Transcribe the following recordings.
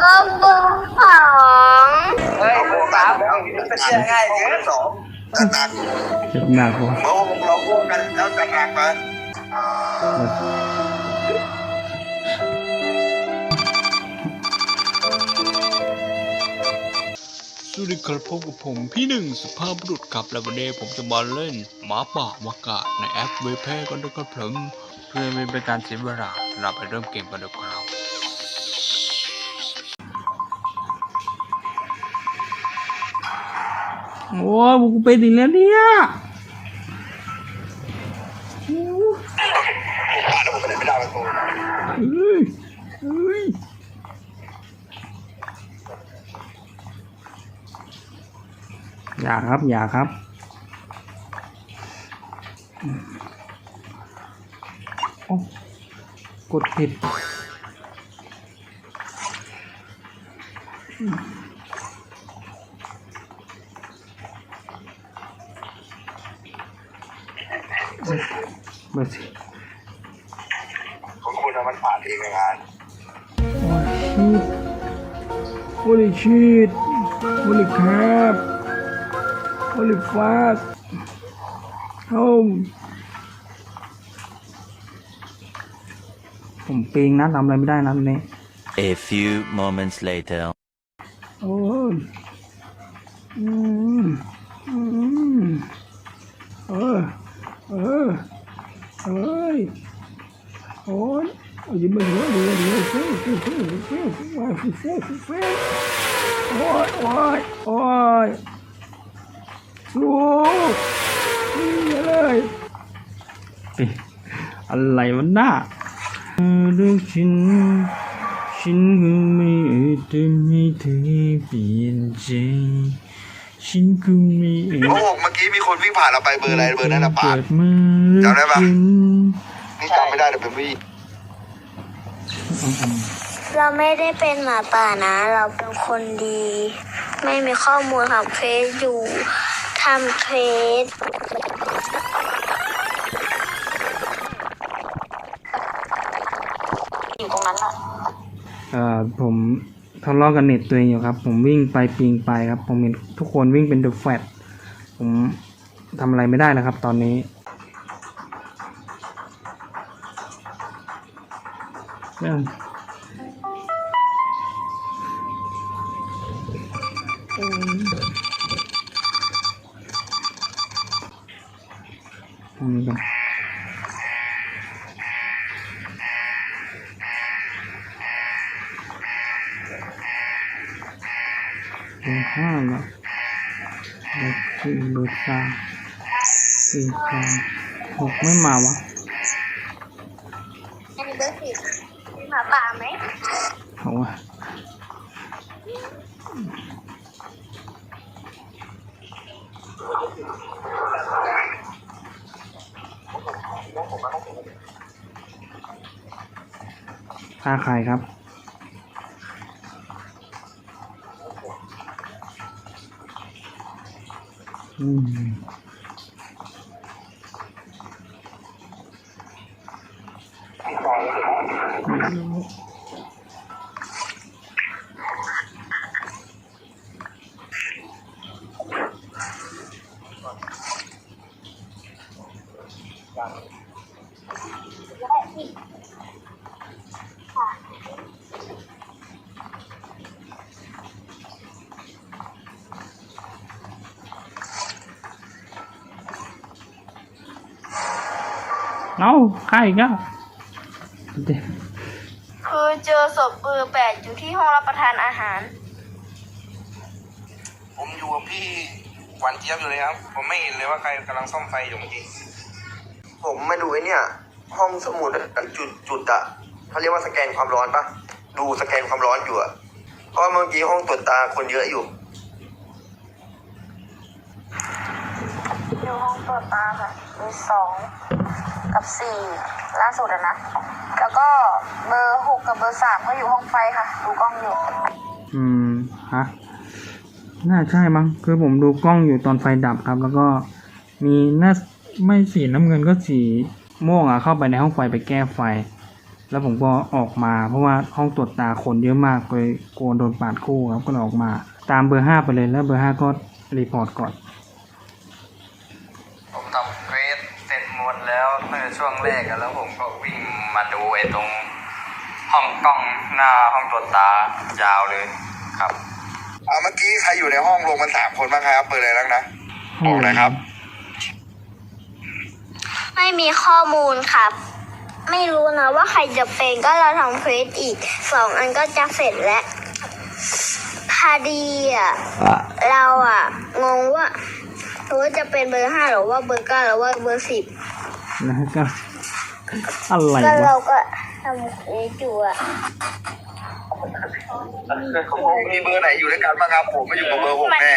Con buông phỏng Ê, buông phỏng Tất nhiên ngay dưới sổ Chết nào không Bố không có buông canh Nó chẳng hạt rồi วะเมื่อเราพูดกันแล้วจะหนักมาสวัสดีครับพบกับผมพี่หนึ่งสุภาพบุรุษครับและวันนี้ผมจะมาเล่นหมาป่ามากาในแอปเวเพกันนะครับผมเพื่อไม่เป็นการเสียเวลาเราไปเริ่มเกมกันดีกว่าครับโอ้ยกูเป็นอีกแล้วเนี่ยแล้วผมไม่ได้ไม่ได้ประตูเฮ้ยเฮ้ย อย่าครับ อย่าครับ กดผิดมาสิคุณคุณมันผ่านเองในงานโอ้ชีดโอ้ชิดโอ้ยครับ Holy ฟาดโอมผมปีงนะทำอะไรไม่ได้นะเนี่ย A few moments later โอ้อืมอืมเออเออเอ้ยโอ้ยอายิ้มไปหัวเลยเลยเฟ้ยเฟ้ยเฟ้ยเฟ้ยเฟ้ยเฟ้ยโอ้ยโอ้ยโอ้ย สู้นี่เลยเอ๊ะอะไรวะหน้าเรื่องฉันฉันคงไม่อาจทำให้เธอเปลี่ยนใจฉันคงไม่อาจโอ้โหเมื่อกี้มีคนวิ่งผ่านเราไปเบอร์อะไรเบอร์นั้นนะป่าเกิดมาจำได้ปะรักกันนี่จำไม่ได้แต่เป็นวี่เราไม่ได้เป็นหมาป่านะ เราเป็นคนดี ไม่มีข้อมูลของเฟซอยู่ ทำเฟซอยู่ตรงนั้นอะเอ่อผมทะเลาะกับเน็ตตัวเองอยู่ครับ ผมวิ่งไปปิงไปครับ ผมเห็นทุกคนวิ่งเป็นเดอะแฟตผมทำอะไรไม่ได้แล้วครับ ตอนนี้เเบอร์ห้าละเบอร์สี่เบอร์สามสี่สามหกไม่มาวะอันนี้เบอร์สิบหมาป่าไหมเอาวะฆ่าใครครับ Hmm. เอาใครอีกอะเดี๋ยวคือเจอศพเบอร์แปดอยู่ที่ห้องรับประทานอาหาร ผมอยู่กับพี่หวานเจี๊ยบอยู่เลยครับ ผมไม่เห็นเลยว่าใครกำลังซ่อมไฟอยู่เมื่อกี้ ผมมาดูไอ้เนี่ย ห้องสมุดอะจุดจุดอะเขาเรียกว่าสแกนความร้อนปะดูสแกนความร้อนอยู่อะเพราะเมื่อกี้ห้องตรวจตาคนเยอะอยู่อยู่ห้องตรวจตาค่ะมีสอง กับสี่ล่าสุดอะนะ แล้วก็เบอร์หกกับเบอร์สามก็อยู่ห้องไฟค่ะ ดูกล้องอยู่ อืมฮะน่าใช่มั้งคือผมดูกล้องอยู่ตอนไฟดับครับ แล้วก็มีน่าไม่สีน้ำเงินก็สีม่วงอะเข้าไปในห้องไฟไปแก้ไฟ แล้วผมก็ออกมา เพราะว่าห้องตรวจตาคนเยอะมากเลยกลัวโดนปาดคู่ครับก็เลยออกมา ตามเบอร์ห้าไปเลยแล้วเบอร์ห้าก็รีพอร์ตก่อน ผมทำเควสเสร็จหมดแล้วเมื่อช่วง แรกอะแล้วผมก็วิ่งมาดูไอ้ตรงห้องกล้องหน้าห้องตรวจตายาวเลยครับอ่าเมื่อกี้ใครอยู่ในห้องลงมันสามคนบ้างครับเปิดเลยแล้วนะห้องไหนครับ ไม่มีข้อมูลครับ ไม่รู้นะว่าใครจะเป็นก็เราทำเควสอีกสองอันก็จะเสร็จแล้วพอดีอะเราอะงงว่าว่าจะเป็นเบอร์ห้าหรือว่าเบอร์เก้าหรือว่าเบอร์สิบนะก็ อะไรก็วะเราก็ทำเควสอยู่อะมีเบอร์ไหนอยู่ด้วยกันบ้างครับ ผมมาอยู่กับเบอร์หกแน่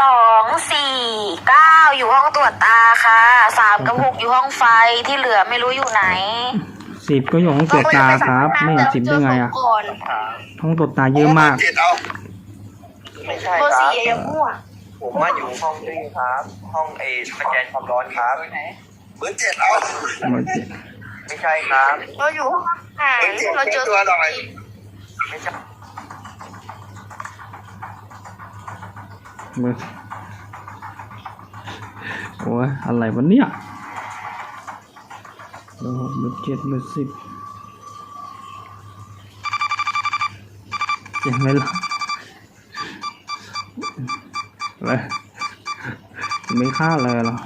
สองสี่เก้าอยู่ห้องตรวจตาค่ะสามกับหกอยู่ห้องไฟที่เหลือไม่รู้อยู่ไหนสิบก็อยู่ห้องตรวจตาครับ ไม่เห็นสิบได้ไงอะก่อนห้องตรวจตาเยอะมากเจ็ดเอาไม่ใช่เบอร์ครัสี่บยังมั่วผมมาอยู่ห้องนี้ครับ ห้องเอสแกนความร้อนครับ เบอร์เจ็ดเอาไม่ใช่ครับ เราอยู่ห้องอาหารเบอร์เจ็ดเราเจอตัวหน่อยไม่ใช่เบอร์โอ้ยอะไรวะเนี่ยเบอร์หกเบอร์เจ็ดเบอร์สิบเจ็บไหมล่ะเลยไม่ฆ่าเลยเหรอ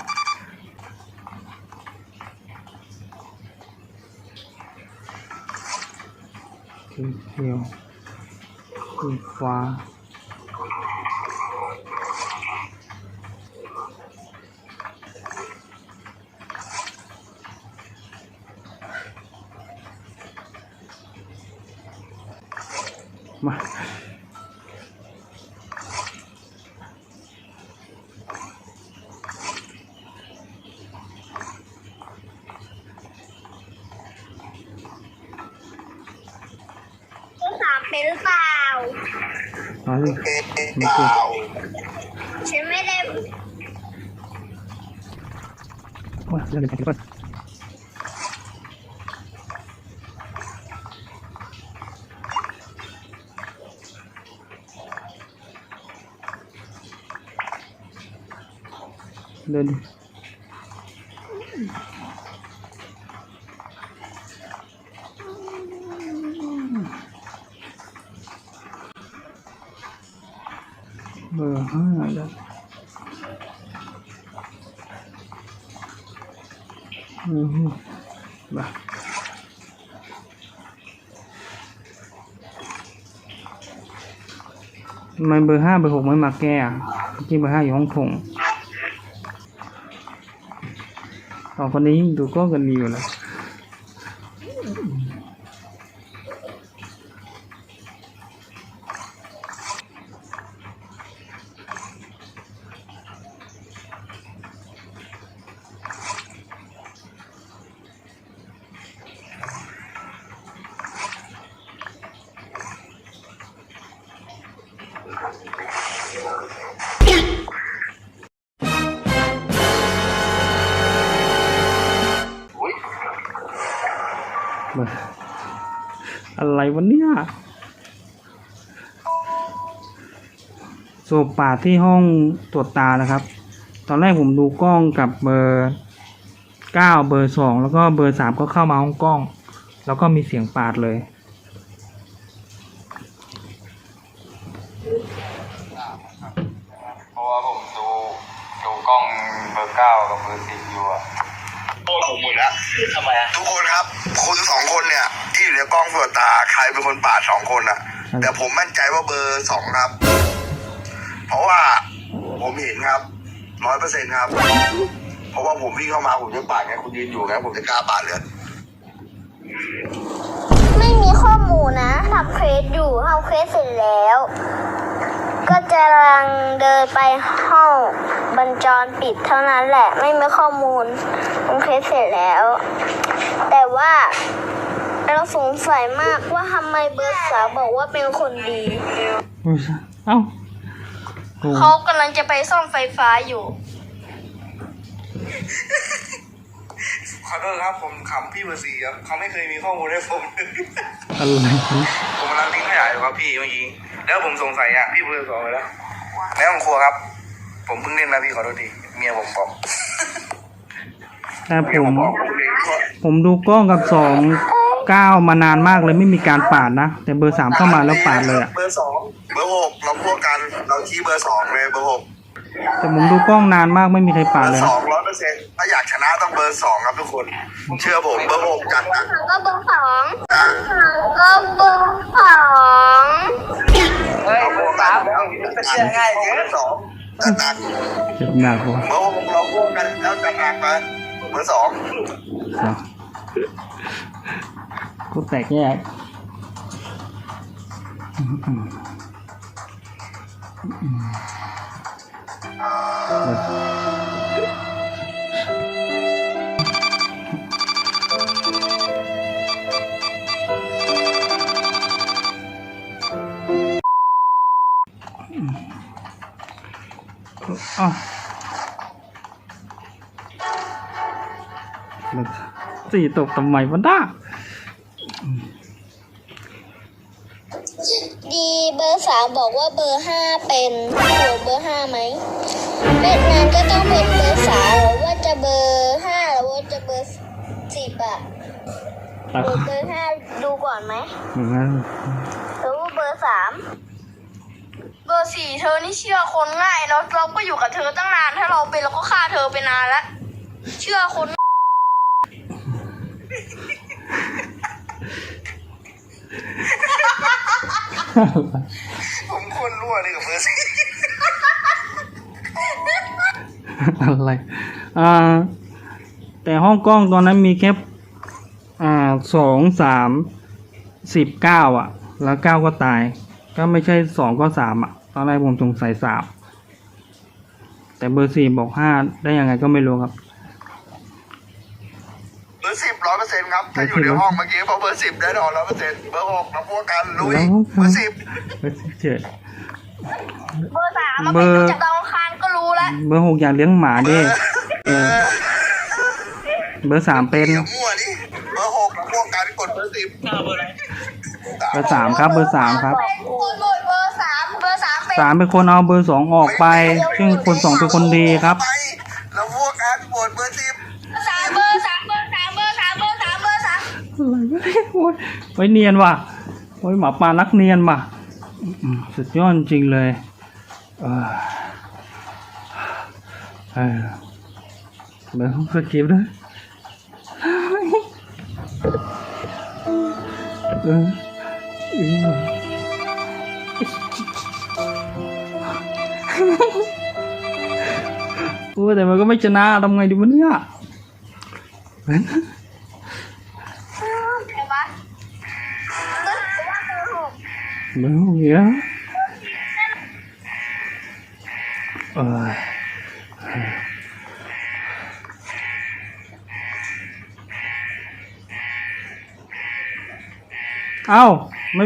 เขียวเขียวสีฟ้า มา เบอร์สาม เป็นหรือเปล่ามาสิเอ๊ะไม่เปเกี่ยวล่าฉันไม่ได้ว่าเรื่องอะไรกันเดิน ทำไมเบอร์ห้าเบอร์หกไม่มาแก้เมื่อกี้เบอร์ห้าอยู่ห้องถงสองคนนี้ดูก็กันดีอยู่แลย อะไรวะเนี่ยสูบปาดที่ห้องตรวจตานะครับ ตอนแรกผมดูกล้องกับเบอร์เก้าเบอร์สองแล้วก็เบอร์สามก็เข้ามาห้องกล้อง แล้วก็มีเสียงปาดเลย เพราะว่าผมดูดูกล้องเบอร์เก้ากับเบอร์สิบอยู่อะ โทษผมหมดแล้ว ทำไมทุกคนครับ คุณสองคนเนี่ย ที่อยู่ในกล้องตรวจตาใครเป็นคนปาดสองคนอะแต่ผมมั่นใจว่าเบอร์สองครับ เพราะว่าผมเห็นครับร้อยเปอร์เซ็นครับ เพราะว่าผมวิ่งเข้ามาผมจะปาดไงคุณยืนอยู่ไงผมจะกล้าปาดเลยไม่มีข้อมูลนะทำเควสอยู่ทำเควสเสร็จแล้ว ก็จะกำลังเดินไปห้องบรรจรปิดเท่านั้นแหละ ไม่มีข้อมูลทำเควสเสร็จแล้ว แต่ว่าเราสงสัยมากว่าทำไมเบอร์สามบอกว่าเป็นคนดีอเอ้าโอ้เขากำลังจะไปซ่อมไฟฟ้าอยู่ ขอโทษครับผมขำพี่เบอร์สี่ครับเขาไม่เคยมีข้อมูลให้ผมเลยอะไรวะผมกำลังทิ้งขยะอยู่ครับพี่เมื่อกี้ แล้วผมสงสัยอะพี่เบอร์สองไปแล้วในห้องครัวครับ ผมเพิ่งเล่นนะพี่ขอโทษทีเมียผมบอกแต่เมียผผมมบอกผมเองผมดูกล้องกับสองเก้ามานานมากเลยไม่มีการปาดนะ แต่เบอร์สามเข้ามาแล้วปาดเลยอะเบอร์สองเบอร์หกเราพวกกัน เราชี้เบอร์สองเลยเบอร์หก แต่ผมดูกล้องนานมากไม่มีใครเบปาอดเลยร์สนะองร้อยเปอร์เซ็นต์ถ้าอยากชนะต้องเบอร์สองครับทุกคน เชื่อผมเบอร์หกจัดนะก็เบอร์สองก็เบอร์สองเราพวกกันแล้วเชื่อง่ายเบอร์สองจัดหนักเจ็บหนักว่ะเบอร์หกเราพวกกันแล้วจัดหนักไปเบอร์สองกูแตกแยก อ้าวสี่ตกทำไมวะน้า ดีเบอร์สามบอกว่าเบอร์ห้าเป็นหัวเบอร์ห้าไหมเป็นนั้นก็ต้องเป็นเบอร์สามหรือว่าจะเบอร์ห้าหรือว่าจะเบอร์สิบอะตัดเบอร์เบอร์ห้าดูก่อนไหมอย่างนั้นหรือว่าเบอร์สามเบอร์สี่เธอนี่เชื่อคนง่ายแล้วเราก็อยู่กับเธอตั้งนานถ้าเราเป็นเราก็ฆ่าเธอไปนานแล้วเชื่อคน ผมคนรั่วเลยกับเบอร์สี่อะไร อ่า แต่ห้องกล้องตอนนั้นมีแค่ อ่าสองสามสิบเก้าอะ แล้วเก้าก็ตาย ก็ไม่ใช่สองก็สามอะ ตอนแรกผมสงสัยสามแต่เบอร์สี่บอกห้าได้ยังไงก็ไม่รู้ครับอร์สิบร้อยเปอร์เซ็นต์ ครับ ถ้าอยู่ในห้องเมื่อกี้บอกเบอร์สิบแน่นอนร้อยเปอร์เซ็นต์เบอร์หกเราพวกกันลุยแล้วเบอร์สิบเบอร์สิบเจ็ดเบอร์สามมาเบเป็อนร์จากดาวอังคารก็รู้แล้วเบอร์หกอยากเลี้ยงหมาดิเออเบอร์สามเป็นอย่ามั่วดิเบอร์หกเราพวกกันกดเบอร์สิบเบอร์สามครับ เบอร์สามครับเป็นคนหมดเบอร์สามเบอร์สามเป็นสามเป็นคนเอาเบอร์สองออกไป ซึ่งคนสองเป็นคนดีครับไปเราพวกกันกดเบอร์สิบ อะไรวะเนี่ยโอ้ยไว้เนียนว่ะโอ้ยหมาป่านักเนียนว่ะสุดยอดจริงเลยเออเออเบองสกิปด้วยเออเออโอ้แต่มันก็ไม่ชนะทำไงดีวะเนี่ย ไม่รู้เงี้ยเออเอ้าไม่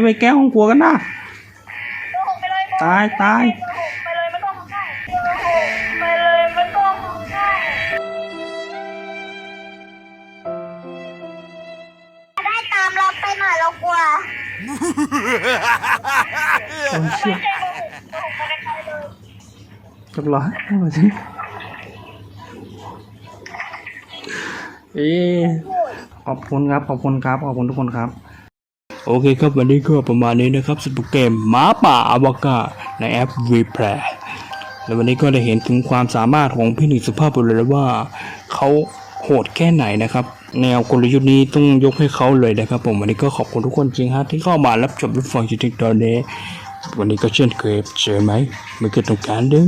เรียบร้อยเอขอบคุณครับ ขอบคุณครับ ขอบคุณทุกคนครับ โอเคครับวันนี้ก็ประมาณนี้นะครับสำหรับเกมหมาป่าอวกาศในแอป v p l a y แล้ววันนี้ก็ได้เห็นถึงความสามารถของพี่หนึ่งสุภาพบุรุษวว่าเขาโหดแค่ไหนนะครับ แนวกลยุทธ์นี้ต้องยกให้เขาเลยนะครับ ผมวันนี้ก็ขอบคุณทุกคนจริงฮะที่เข้ามารับชมรับฟังจนถึงตอนนี้วันนี้ก็เช่นเคยเจอไหมไม่เกิดตรงการเด้อ